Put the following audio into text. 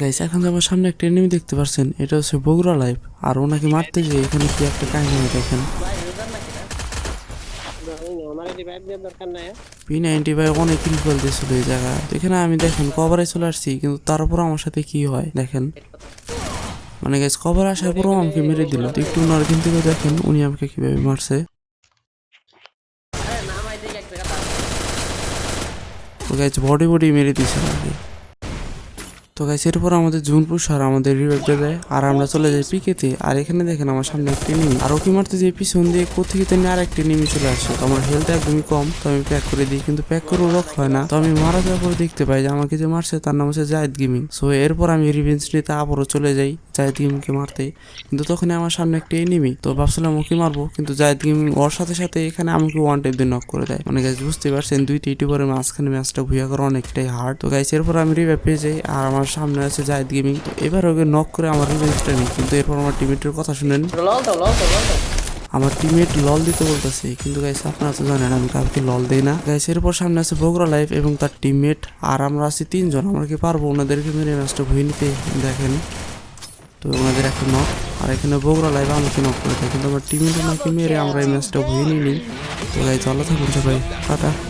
Guys এখন আমার সামনে একটা এনিমি দেখতে পাচ্ছেন এটা হচ্ছে বগুড়া লাইভ আর ওনাকে মারতে গিয়ে এখানে কি একটা কাহিনী দেখেন? পি নাইনটি ভাই অনেক কিল দিয়েছিল এই জায়গা এখানে আমি দেখেন কভারে চলে আসছি, কিন্তু তারপর আমার সাথে কি হয়, দেখেন। মানে গাইস কভার আসার পরও আমাকে মেরে দিল। একটু ওনার থেকে দেখেন, উনি আমাকে কীভাবে মারছে। গাইস বডি বডি মেরে দিয়েছে আমাকে। তো গাইস এরপর আমাদের জুনপুর স্যার আমাদের রিভাইভটা দেয় আর আমরা চলে যাই পিকেতে আর এখানে দেখেন আমার সামনে একটি নিমি আর ওকে মারতে যে পিছন দিয়ে কোথেকে তেমনি আর একটি নিমি চলে আসে। তো আমার হেলথ একদমই কম, তো আমি প্যাক করে দিই। কিন্তু প্যাক করে রক হয় না। তো আমি মারা যাওয়ার পর দেখতে পাই যে আমাকে যে মারছে তার নাম হচ্ছে জায়দ গেমিং সো এরপর আমি রিভেঞ্জ নিতে আবারও চলে যাই জায়দ গেমিংকে মারতে। কিন্তু তখন আমার সামনে একটা এনিমি তো ভাবছিলাম ওকে মারবো, কিন্তু জায়দ গেমিং ওর সাথে সাথে এখানে আমাকে ওয়ান টাইপ দিয়ে নক করে দেয়। মানে গাইজ বুঝতে পারছেন, দুইটি ইউটিউবারের মাঝখানে ম্যাচটা ভুইয়া করা অনেকটাই হার্ড তো গাইজ এরপর আমি রিভাইভ পেয়ে যাই। আর আমার সামনে আছে জায়দ গেমিং। তো এবার ওকে নক করে আমার রিভেঞ্জটা নিই। কিন্তু এরপর আমার টিমেটের কথা শুনেন। আমার টিমমেট লল দিতে বলতেছে। কিন্তু গাইস আপনারা তো জানেন, আমি কাউকে লল দেই না। গাইস এরপর সামনে আছে বগুড়া লাইফ এবং তার টিমমেট আর আমরা আছি তিনজন। আমরা কি পারব? ওনাদেরকে মেরে ম্যাচটা ভুয়ে নিতে দেখেন। তো ওনাদের একটা নক আর এখানে বগুড়া লাইভ আমাকে নক করে দেয় কিন্তু আমার টিমমেট ওনাকে মেরে আমরা এই ম্যাচটা ভুয়ে নিই তো গাইস ভালো থাকুন সবাই। টাটা।